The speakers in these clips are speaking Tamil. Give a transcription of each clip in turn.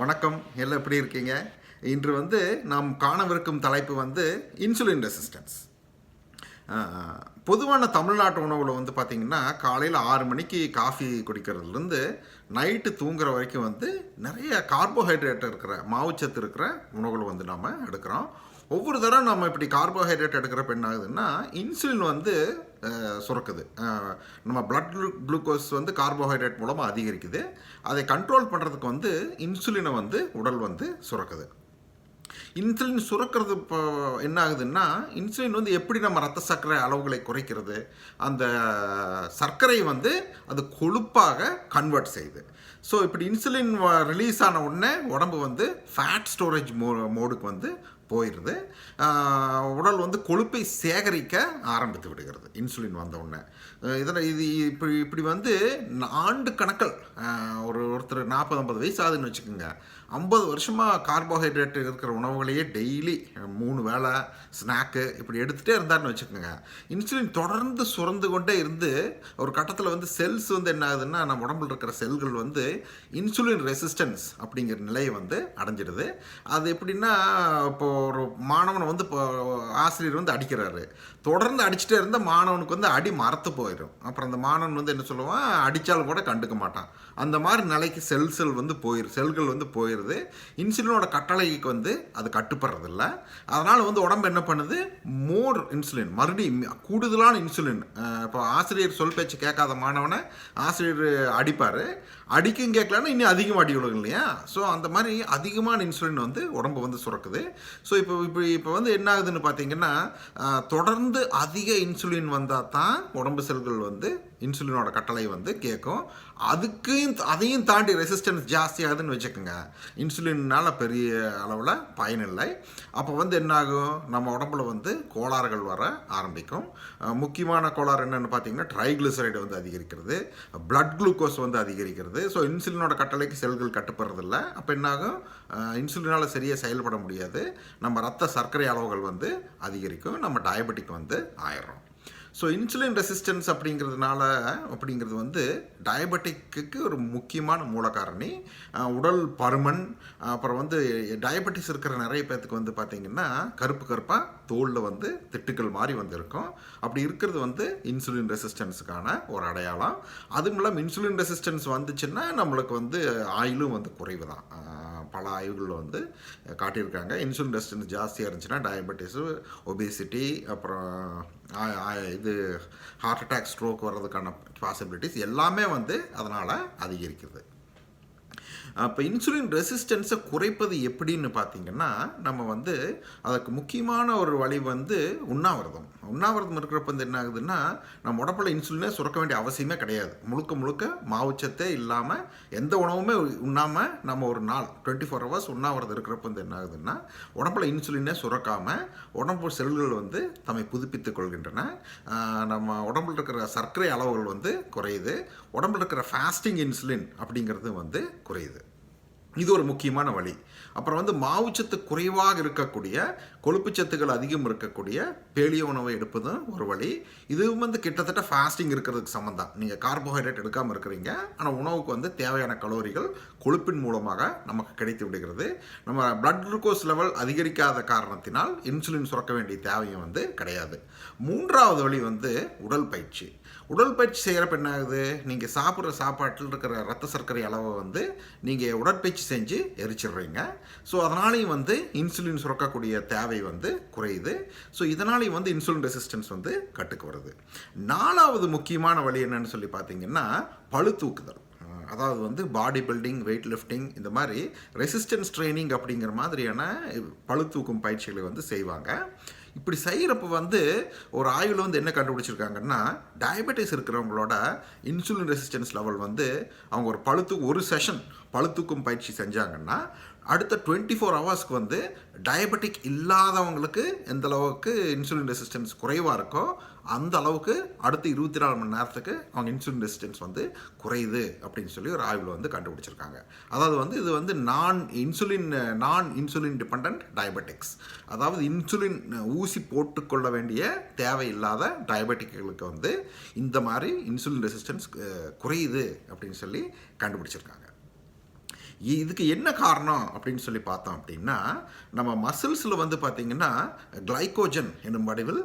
வணக்கம். எல்லாம் எப்படி இருக்கீங்க? இன்று வந்து நாம் காணவிருக்கும் தலைப்பு வந்து இன்சுலின் ரெசிஸ்டன்ஸ் பொதுவான தமிழ்நாட்டு உணவில் வந்து பார்த்திங்கன்னா காலையில் ஆறு மணிக்கு காஃபி குடிக்கிறதுலேருந்து நைட்டு தூங்குற வரைக்கும் வந்து நிறைய கார்போஹைட்ரேட் இருக்கிற மாவுச்சத்து இருக்கிற உணவுகளை வந்து நாம் எடுக்கிறோம். ஒவ்வொரு தடவை நம்ம இப்படி கார்போஹைட்ரேட் எடுக்கிறப்ப என்ன ஆகுதுன்னா இன்சுலின் வந்து சுரக்குது. நம்ம பிளட் குளுக்கோஸ் வந்து கார்போஹைட்ரேட் மூலமாக அதிகரிக்குது. அதை கண்ட்ரோல் பண்ணுறதுக்கு வந்து இன்சுலினை வந்து உடல் வந்து சுரக்குது. இன்சுலின் சுரக்கிறது இப்போ என்ன ஆகுதுன்னா இன்சுலின் வந்து எப்படி நம்ம ரத்த சர்க்கரை அளவுகளை குறைக்கிறது அந்த சர்க்கரை வந்து அது கொழுப்பாக கன்வெர்ட் செய்யுது. ஸோ இப்படி இன்சுலின் ரிலீஸ் ஆன உடனே உடம்பு வந்து ஃபேட் ஸ்டோரேஜ் மோ மோடுக்கு வந்து போயிடுது உடல் வந்து கொழுப்பை சேகரிக்க ஆரம்பித்து விடுகிறது இன்சுலின் வந்த உடனே. இதில் இது இப்படி இப்படி வந்து ஆண்டு கணக்கல் ஒரு ஒருத்தர் நாற்பது ஐம்பது வயசு ஆகுதுன்னு வச்சுக்கோங்க. ஐம்பது வருஷமாக கார்போஹைட்ரேட் இருக்கிற உணவுகளையே டெய்லி மூணு வேளை ஸ்நாக்கு இப்படி எடுத்துகிட்டே இருந்தாருன்னு வச்சுக்கோங்க. இன்சுலின் தொடர்ந்து சுரந்து கொண்டே இருந்து ஒரு கட்டத்தில் வந்து செல்ஸ் வந்து என்ன ஆகுதுன்னா நம்ம உடம்புல இருக்கிற செல்கள் வந்து இன்சுலின் ரெசிஸ்டன்ஸ் அப்படிங்கிற நிலையை வந்து அடைஞ்சிடுது. அது எப்படின்னா இப்போது ஒரு மாணவனை வந்து இப்போ ஆசிரியர் வந்து அடிக்கிறாரு. தொடர்ந்து அடிச்சுட்டே இருந்தால் மாணவனுக்கு வந்து அடி மறத்து போயிடும் அப்புறம் அந்த மாணவன் வந்து என்ன சொல்லுவான்? அடித்தாலும் கூட கண்டுக்க மாட்டான். அந்த மாதிரி நிலைக்கு செல் செல் வந்து போயிரு செல்கள் வந்து போயிடுது இன்சுலினோட கட்டளைக்கு வந்து அது கட்டுப்படுறதில்ல. அதனால் வந்து உடம்பு என்ன பண்ணுது? மோர் இன்சுலின் மறுபடியும் கூடுதலான இன்சுலின். இப்போ ஆசிரியர் சொல் பேச்சு கேட்காத மாணவனை ஆசிரியர் அடிப்பார். அடிக்கும் கேட்கலன்னா இன்னும் அதிகமாக அடி விழுகும் இல்லையா? ஸோ அந்த மாதிரி அதிகமான இன்சுலின் வந்து உடம்பு வந்து சுரக்குது. ஸோ ஸோ இப்போ இப்போ இப்போ வந்து என்ன ஆகுதுன்னு பார்த்தீங்கன்னா தொடர்ந்து அதிக இன்சுலின் வந்தால் தான் உடம்பு செல்கள் வந்து இன்சுலினோட கட்டளை வந்து கேட்கும். அதுக்கும் அதையும் தாண்டி ரெசிஸ்டன்ஸ் ஜாஸ்தியாகுதுன்னு வச்சுக்கோங்க. இன்சுலினால் பெரிய அளவில் பயனில்லை அப்போ வந்து என்னாகும்? நம்ம உடம்புல வந்து கோளாறுகள் வர ஆரம்பிக்கும். முக்கியமான கோளாறு என்னென்னு பார்த்தீங்கன்னா ட்ரைக்ளிசரைடு வந்து அதிகரிக்கிறது. பிளட் குளுக்கோஸ் வந்து அதிகரிக்கிறது. ஸோ இன்சுலினோட கட்டளைக்கு செல்கள் கட்டுப்படுறதில்ல. அப்போ என்னாகும்? இன்சுலினால் சரியாக செயல்பட முடியாது. நம்ம ரத்த சர்க்கரை அளவுகள் வந்து அதிகரிக்கும். நம்ம டயபெட்டிக் வந்து ஆயிடுறோம். ஸோ இன்சுலின் ரெசிஸ்டன்ஸ் அப்படிங்கிறதுனால அப்படிங்கிறது வந்து டயபெட்டிக்கு ஒரு முக்கியமான மூலகாரணி உடல் பருமன் அப்புறம் வந்து டயபெட்டிஸ் இருக்கிற நிறைய பேர்த்துக்கு வந்து பார்த்திங்கன்னா கருப்பு கருப்பாக தோலில் வந்து திட்டுக்கள் மாதிரி வந்திருக்கும். அப்படி இருக்கிறது வந்து இன்சுலின் ரெசிஸ்டன்ஸுக்கான ஒரு அடையாளம். அதுவும் இல்லாமல் இன்சுலின் ரெசிஸ்டன்ஸ் வந்துச்சுன்னா நம்மளுக்கு வந்து ஆயிலும் வந்து குறைவு தான் பல ஆய்வுகளில் வந்து காட்டியிருக்காங்க. இன்சுலின் ரெசிஸ்டன்ஸ் ஜாஸ்தியாக இருந்துச்சுன்னா டயபெட்டிஸு ஒபேசிட்டி அப்புறம் இது ஹார்ட் அட்டாக் ஸ்ட்ரோக் வர்றதுக்கான பாசிபிலிட்டிஸ் எல்லாமே வந்து அதனால் அதிகரிக்கிறது. அப்போ இன்சுலின் ரெசிஸ்டன்ஸை குறைப்பது எப்படின்னு பார்த்தீங்கன்னா நம்ம வந்து அதுக்கு முக்கியமான ஒரு வழி வந்து உண்ணாவிரதம். உண்ணாவிரதம் இருக்கிறப்ப வந்து என்ன ஆகுதுன்னா நம்ம உடம்புல இன்சுலினே சுரக்க வேண்டிய அவசியமே கிடையாது. முழுக்க முழுக்க மாவுச்சத்தே இல்லாமல் எந்த உணவுமே உண்ணாமல் நம்ம ஒரு நாள் டுவெண்ட்டி ஃபோர் ஹவர்ஸ் உண்ணாவிரதம் இருக்கிறப்ப வந்து என்ன ஆகுதுன்னா உடம்புல இன்சுலினே சுரக்காமல் உடம்பு செல்கள் வந்து தம்மை புதுப்பித்துக் கொள்கின்றன. நம்ம உடம்புல இருக்கிற சர்க்கரை அளவுகள் வந்து குறையுது. உடம்புல இருக்கிற ஃபாஸ்டிங் இன்சுலின் அப்படிங்கிறது வந்து குறையுது. இது ஒரு முக்கியமான வழி. அப்புறம் வந்து மாவுச்சத்து குறைவாக இருக்கக்கூடிய கொழுப்பு சத்துக்கள் அதிகம் இருக்கக்கூடிய பேலிய உணவை எடுப்பதும் ஒரு வழி. இதுவும் வந்து கிட்டத்தட்ட ஃபாஸ்டிங் இருக்கிறதுக்கு சம்மந்தம் நீங்கள் கார்போஹைட்ரேட் எடுக்காமல் இருக்கிறீங்க. ஆனால் உணவுக்கு வந்து தேவையான கலோரிகள் கொழுப்பின் மூலமாக நமக்கு கிடைத்து விடுகிறது. நம்ம பிளட் குளுக்கோஸ் லெவல் அதிகரிக்காத காரணத்தினால் இன்சுலின் சுரக்க வேண்டிய தேவையும் வந்து கிடையாது. மூன்றாவது வழி வந்து உடல் பயிற்சி. உடற்பயிற்சி செய்கிறப்ப என்ன ஆகுது நீங்கள் சாப்பிட்ற சாப்பாட்டில் இருக்கிற ரத்த சர்க்கரை அளவை வந்து நீங்கள் உடற்பயிற்சி செஞ்சு எரிச்சிடுறீங்க. ஸோ அதனாலையும் வந்து இன்சுலின் சுரக்கக்கூடிய தேவை வந்து குறையுது. ஸோ இதனாலையும் வந்து இன்சுலின் ரெசிஸ்டன்ஸ் வந்து கட்டுக்கு வருது. நாலாவது முக்கியமான வழி என்னன்னு சொல்லி பார்த்தீங்கன்னா பழுத்தூக்குதல் தூக்குதல். அஹ் அதாவது வந்து பாடி பில்டிங் வெயிட் லிஃப்டிங் இந்த மாதிரி ரெசிஸ்டன்ஸ் ட்ரைனிங் அப்படிங்கிற மாதிரியான பளு தூக்கும் பயிற்சிகளை வந்து செய்வாங்க. இப்படி செய்கிறப்ப வந்து ஒரு ஆய்வில் வந்து என்ன கண்டுபிடிச்சிருக்காங்கன்னா டயபெட்டிஸ் இருக்கிறவங்களோட இன்சுலின் ரெசிஸ்டன்ஸ் லெவல் வந்து அவங்க ஒரு பழுத்து ஒரு செஷன் பழுத்துக்கும் பயிற்சி செஞ்சாங்கன்னா அடுத்த டுவெண்ட்டி ஃபோர் ஹவர்ஸ்க்கு வந்து டயபெட்டிக் இல்லாதவங்களுக்கு எந்த அளவுக்கு இன்சுலின் ரெசிஸ்டன்ஸ் குறைவாக இருக்கோ அந்த அளவுக்கு அடுத்த இருபத்தி நாலு மணி நேரத்துக்கு அவங்க இன்சுலின் ரெசிஸ்டன்ஸ் வந்து குறையுது அப்படின்னு சொல்லி ஒரு ஆய்வில் வந்து கண்டுபிடிச்சிருக்காங்க. அதாவது வந்து இது வந்து non insulin non insulin depend diabetics அதாவது இன்சுலின் ஊசி போட்டுக்கொள்ள வேண்டிய தேவையில்லாத டயபெட்டிக்களுக்கு வந்து இந்த மாதிரி இன்சுலின் ரெசிஸ்டன்ஸ் குறையுது அப்படின்னு சொல்லி கண்டுபிடிச்சிருக்காங்க. இதுக்கு என்ன காரணம் அப்படின்னு சொல்லி பார்த்தோம் அப்படின்னா நம்ம மசில்ஸில் வந்து பார்த்திங்கன்னா கிளைக்கோஜன் என்னும் வடிவில்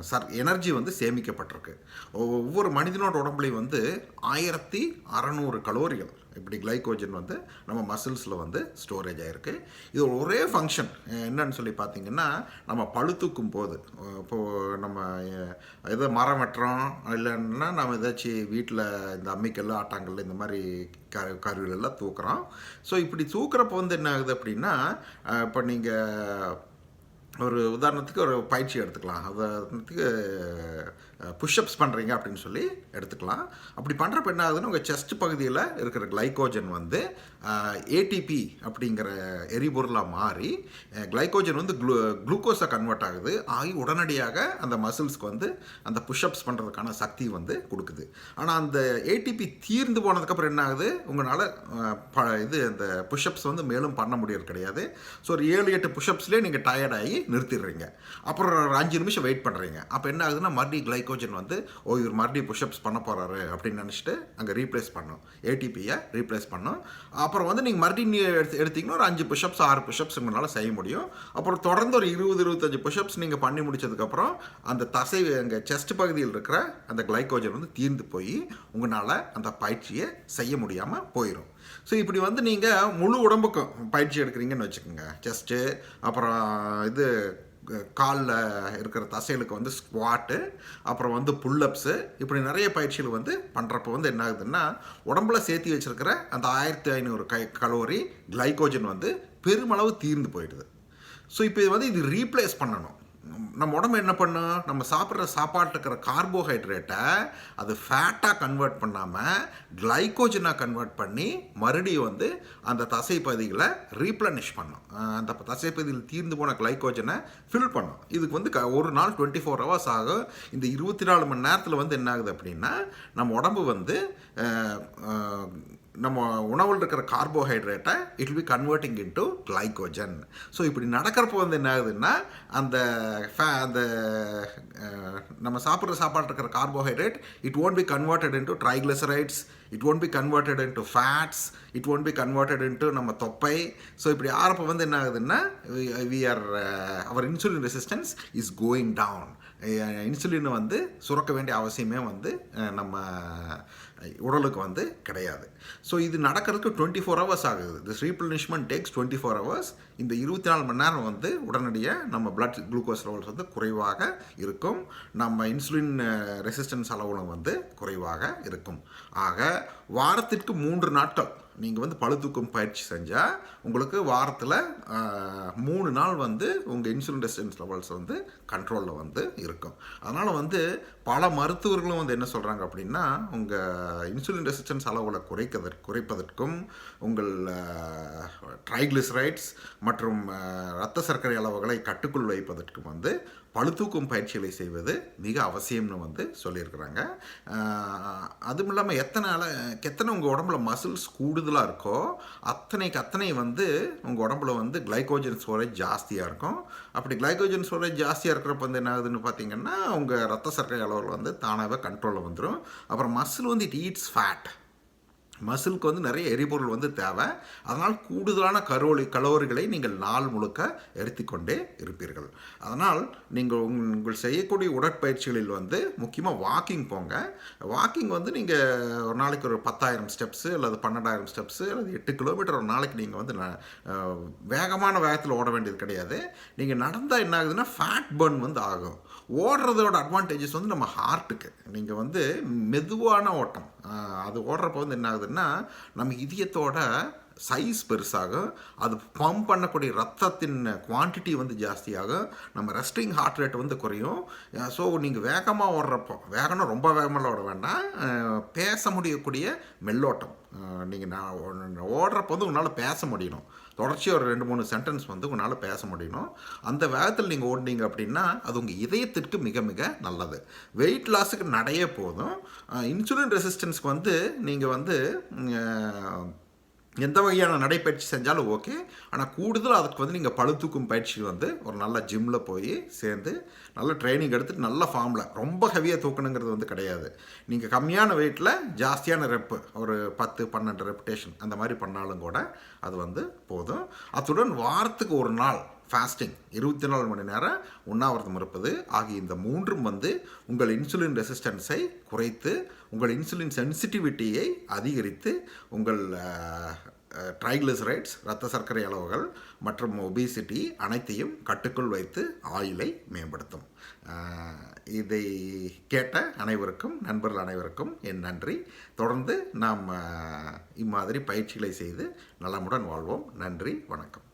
சர் எனர்ஜி வந்து சேமிக்கப்பட்டிருக்கு. ஒவ்வொரு மனிதனோட உடம்புலையும் வந்து ஆயிரத்தி அறநூறு கலோரிகள் இப்படி கிளைக்கோஜன் வந்து நம்ம மசில்ஸில் வந்து ஸ்டோரேஜ் ஆகிருக்கு இது ஒரே ஃபங்க்ஷன் என்னன்னு சொல்லி பார்த்தீங்கன்னா நம்ம பழுத்துக்கும் தூக்கும் போது இப்போது நம்ம எதோ மரம் வெட்டுறோம் இல்லைன்னா நம்ம ஏதாச்சும் வீட்டில் இந்த அம்மிக்கல் ஆட்டாங்கல் இந்த மாதிரி க கருவிலெல்லாம் தூக்குறோம். ஸோ இப்படி தூக்குறப்போ வந்து என்ன ஆகுது அப்படின்னா இப்போ நீங்கள் ஒரு உதாரணத்துக்கு ஒரு பயிற்சி எடுத்துக்கலாம். உதாரணத்துக்கு புஷ்அப்ஸ் பண்ணுறீங்க அப்படின்னு சொல்லி எடுத்துக்கலாம். அப்படி பண்ணுறப்ப என்ன ஆகுதுன்னா உங்கள் செஸ்ட் பகுதியில் இருக்கிற கிளைக்கோஜன் வந்து ஏடிபி அப்படிங்கிற எரிபொருளாக மாறி கிளைக்கோஜன் வந்து குளூ குளுக்கோஸாக கன்வெர்ட் ஆகுது. ஆகி உடனடியாக அந்த மசில்ஸ்க்கு வந்து அந்த புஷ்அப்ஸ் பண்ணுறதுக்கான சக்தி வந்து கொடுக்குது. ஆனால் அந்த ஏடிபி தீர்ந்து போனதுக்கப்புறம் என்ன ஆகுது? உங்களால் ப இது அந்த புஷ்அப்ஸ் வந்து மேலும் பண்ண முடியறது கிடையாது. ஸோ ஒரு ஏழு எட்டு புஷ்அப்ஸ்லேயே நீங்கள் டயர்டாகி நிறுத்திடுறீங்க. அப்புறம் ஒரு அஞ்சு நிமிஷம் வெயிட் பண்ணுறீங்க அப்போ என்ன ஆகுதுன்னா மறுபடியும் கிளைக்கோஜன் வந்து ஓ இவர் மறுபடியும் புஷ்அப்ஸ் பண்ண போகிறாரு அப்படின்னு நினச்சிட்டு அங்கே ரீப்ளேஸ் பண்ணும். ஏடிபியை ரீப்ளேஸ் பண்ணும். அப்புறம் வந்து நீங்கள் மறுபடியும் நீ எடுத்து எடுத்தீங்கன்னா ஒரு அஞ்சு புஷ்அப்ஸ் ஆறு புஷ்அப்ஸ் உங்களால் செய்ய முடியும். அப்புறம் தொடர்ந்து ஒரு இருபது இருபத்தஞ்சு புஷ்அப்ஸ் நீங்கள் பண்ணி முடிச்சதுக்கப்புறம் அந்த தசை அங்கே செஸ்ட் பகுதியில் இருக்கிற அந்த கிளைக்கோஜன் வந்து தீர்ந்து போய் உங்களால் அந்த பயிற்சியை செய்ய முடியாமல் போயிடும் ஸோ இப்படி வந்து நீங்கள் முழு உடம்புக்கும் பயிற்சி எடுக்கிறீங்கன்னு வச்சுக்கோங்க. செஸ்ட்டு அப்புறம் இது காலில் இருக்கிற தசைகளுக்கு வந்து ஸ்குவாட்டு அப்புறம் வந்து புல்லப்ஸு இப்படி நிறைய பயிற்சிகள் வந்து பண்ணுறப்போ வந்து என்ன ஆகுதுன்னா உடம்புல சேர்த்து வச்சிருக்கிற அந்த ஆயிரத்தி ஐநூறு கை கலோரி கிளைக்கோஜன் வந்து பெருமளவு தீர்ந்து போயிடுது. ஸோ இப்போ இது வந்து இது ரீப்ளேஸ் பண்ணணும். நம்ம உடம்பு என்ன பண்ணும் நம்ம சாப்பிட்ற சாப்பாட்டில் இருக்கிற கார்போஹைட்ரேட்டை அது ஃபேட்டாக கன்வெர்ட் பண்ணாமல் கிளைக்கோஜனாக கன்வெர்ட் பண்ணி மறுபடியும் வந்து அந்த தசைப்பதிகளை ரீப்ளனிஷ் பண்ணும். அந்த தசைப்பதியில் தீர்ந்து போன கிளைக்கோஜனை ஃபில் பண்ணும். இதுக்கு வந்து க- ஒரு நாள் டுவெண்ட்டி ஃபோர் ஹவர்ஸ் ஆகும். இந்த இருபத்தி நாலு மணி நேரத்தில் வந்து என்ன ஆகுது அப்படின்னா நம்ம உடம்பு வந்து நம்ம உணவில் இருக்கிற கார்போஹைட்ரேட்டை it will be converting into glycogen so இப்படி நடக்கிறப்போ வந்து என்ன ஆகுதுன்னா அந்த ஃபே அந்த நம்ம சாப்பிட்ற சாப்பாடு இருக்கிற carbohydrate it won't be converted into triglycerides it won't be converted into fats it won't be converted into நம்ம தொப்பை. ஸோ இப்படி ஆறப்போ வந்து என்ன ஆகுதுன்னா we are our insulin resistance is going down insulin வந்து சுரக்க வேண்டிய அவசியமே வந்து நம்ம உடலுக்கு வந்து கிடையாது. ஸோ இது நடக்கிறதுக்கு டுவெண்ட்டி ஃபோர் ஹவர்ஸ் ஆகுது. This replenishment takes twenty four hours இந்த இருபத்தி நாலு மணி நேரம் வந்து உடனடியாக நம்ம பிளட் குளுக்கோஸ் லெவல்ஸ் வந்து குறைவாக இருக்கும். நம்ம இன்சுலின் ரெசிஸ்டன்ஸ் uh, அளவுகளும் வந்து குறைவாக இருக்கும். ஆக வாரத்திற்கு மூன்று நாட்கள் நீங்கள் வந்து பளுதூக்கும் பயிற்சி செஞ்சால் உங்களுக்கு வாரத்தில் மூணு நாள் வந்து உங்கள் இன்சுலின் ரெசிஸ்டன்ஸ் லெவல்ஸ் வந்து கண்ட்ரோலில் வந்து இருக்கும். அதனால் வந்து பல மருத்துவர்களும் வந்து என்ன சொல்கிறாங்க அப்படின்னா உங்கள் இன்சுலின் ரெசிஸ்டன்ஸ் அளவுகளை குறைக்கதற்கு குறைப்பதற்கும் உங்கள் ட்ரைக்ளிசரைட்ஸ் மற்றும் இரத்த சர்க்கரை அளவுகளை கட்டுக்குள் வைப்பதற்கும் வந்து பழுத்தூக்கும் பயிற்சிகளை செய்வது மிக அவசியம்னு வந்து சொல்லியிருக்கிறாங்க. அதுவும் இல்லாமல் எத்தனை அள எத்தனை உங்கள் உடம்புல மசில்ஸ் கூடுதலாக இருக்கோ அத்தனைக்கு அத்தனை வந்து உங்கள் உடம்புல வந்து கிளைக்கோஜன் ஸ்டோரேஜ் ஜாஸ்தியாக இருக்கும். அப்படி கிளைக்கோஜன் ஸ்டோரேஜ் ஜாஸ்தியாக இருக்கிறப்ப வந்து என்ன ஆகுதுன்னு பார்த்தீங்கன்னா உங்கள் ரத்த சர்க்கரை அளவில் வந்து தானாகவே கண்ட்ரோலில் வந்துடும் அப்புறம் மசில் வந்து இட் ஈட்ஸ் ஃபேட் மசிலுக்கு வந்து நிறைய எரிபொருள் வந்து தேவை. அதனால் கூடுதலான கரோலி கலோரிகளை நீங்கள் நாள் முழுக்க எரித்துக்கொண்டே இருப்பீர்கள். அதனால் நீங்கள் உங்கள் செய்யக்கூடிய உடற்பயிற்சிகளில் வந்து முக்கியமாக வாக்கிங் போங்க. வாக்கிங் வந்து நீங்கள் ஒரு நாளைக்கு ஒரு பத்தாயிரம் ஸ்டெப்ஸு அல்லது பன்னெண்டாயிரம் ஸ்டெப்ஸு அல்லது எட்டு கிலோமீட்டர் ஒரு நாளைக்கு நீங்கள் வந்து வேகமான வேகத்தில் ஓட வேண்டியது கிடையாது. நீங்கள் நடந்தால் என்ன ஆகுதுன்னா ஃபேட் பர்ன் வந்து ஆகும். ஓடுறதோட அட்வான்டேஜஸ் வந்து நம்ம ஹார்ட்டுக்கு நீங்கள் வந்து மெதுவான ஓட்டம். அது ஓடுறப்போ வந்து என்ன ஆகுதுன்னா நம்ம இதயத்தோட சைஸ் பெருசாகும் அது பம்ப் பண்ணக்கூடிய ரத்தத்தின் குவான்டிட்டி வந்து ஜாஸ்தியாகும் நம்ம ரெஸ்டிங் ஹார்ட் ரேட் வந்து குறையும். ஸோ நீங்கள் வேகமாக ஓடுறப்போ வேகம்னா ரொம்ப வேகமாக ஓட வேண்டாம். பேச முடியக்கூடிய மெல்லோட்டம். நீங்கள் நான் ஓடுறப்போ வந்து உங்களால் பேச முடியணும். தொடர்ச்சியாக ஒரு ரெண்டு மூணு சென்டென்ஸ் வந்து உங்களால் பேச முடியணும். அந்த வேகத்தில் நீங்கள் ஓடினீங்க அப்படின்னா அது உங்கள் இதயத்திற்கு மிக மிக நல்லது. வெயிட் லாஸுக்கு நடைய போதும். இன்சுலின் ரெசிஸ்டன்ஸ்க்கு வந்து நீங்கள் வந்து எந்த வகையான நடைப்பயிற்சி செஞ்சாலும் ஓகே. ஆனால் கூடுதல் அதுக்கு வந்து நீங்கள் பளு தூக்கும் பயிற்சி வந்து ஒரு நல்ல ஜிம்மில் போய் சேர்ந்து நல்ல ட்ரைனிங் எடுத்துட்டு நல்ல ஃபார்மில் ரொம்ப ஹெவியாக தூக்கணுங்கிறது வந்து கிடையாது. நீங்கள் கம்மியான வெயிட்டில் ஜாஸ்தியான ரெப்பு ஒரு பத்து பன்னெண்டு ரெப்புடேஷன் அந்த மாதிரி பண்ணாலும் கூட அது வந்து போதும். அத்துடன் வாரத்துக்கு ஒரு நாள் ஃபாஸ்டிங் இருபத்தி நாலு மணி நேரம் உண்ணாவிரதம் இருப்பது. ஆகிய இந்த மூன்றும் வந்து உங்கள் இன்சுலின் ரெசிஸ்டன்ஸை குறைத்து உங்கள் இன்சுலின் சென்சிட்டிவிட்டியை அதிகரித்து உங்கள் ட்ரைக்ளிசரைட்ஸ் இரத்த சர்க்கரை அளவுகள் மற்றும் ஒபிசிட்டி அனைத்தையும் கட்டுக்குள் வைத்து ஆயிலை மேம்படுத்தும். இதை கேட்ட அனைவருக்கும் நண்பர்கள் அனைவருக்கும் என் நன்றி. தொடர்ந்து நாம் இம்மாதிரி பயிற்சிகளை செய்து நலமுடன் வாழ்வோம். நன்றி வணக்கம்.